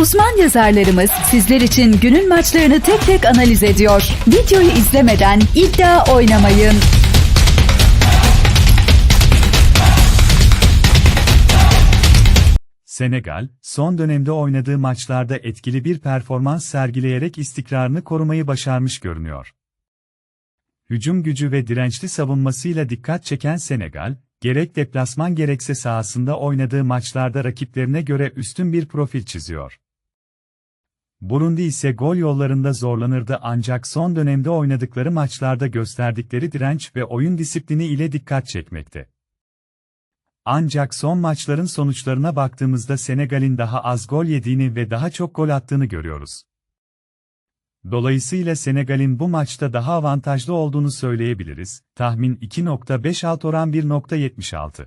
Uzman yazarlarımız sizler için günün maçlarını tek tek analiz ediyor. Videoyu izlemeden iddia oynamayın. Senegal, son dönemde oynadığı maçlarda etkili bir performans sergileyerek istikrarını korumayı başarmış görünüyor. Hücum gücü ve dirençli savunmasıyla dikkat çeken Senegal, gerek deplasman gerekse sahasında oynadığı maçlarda rakiplerine göre üstün bir profil çiziyor. Burundi ise gol yollarında zorlanırdı ancak son dönemde oynadıkları maçlarda gösterdikleri direnç ve oyun disiplini ile dikkat çekmekte. Ancak son maçların sonuçlarına baktığımızda Senegal'in daha az gol yediğini ve daha çok gol attığını görüyoruz. Dolayısıyla Senegal'in bu maçta daha avantajlı olduğunu söyleyebiliriz. Tahmin 2.5 alt oran 1.76.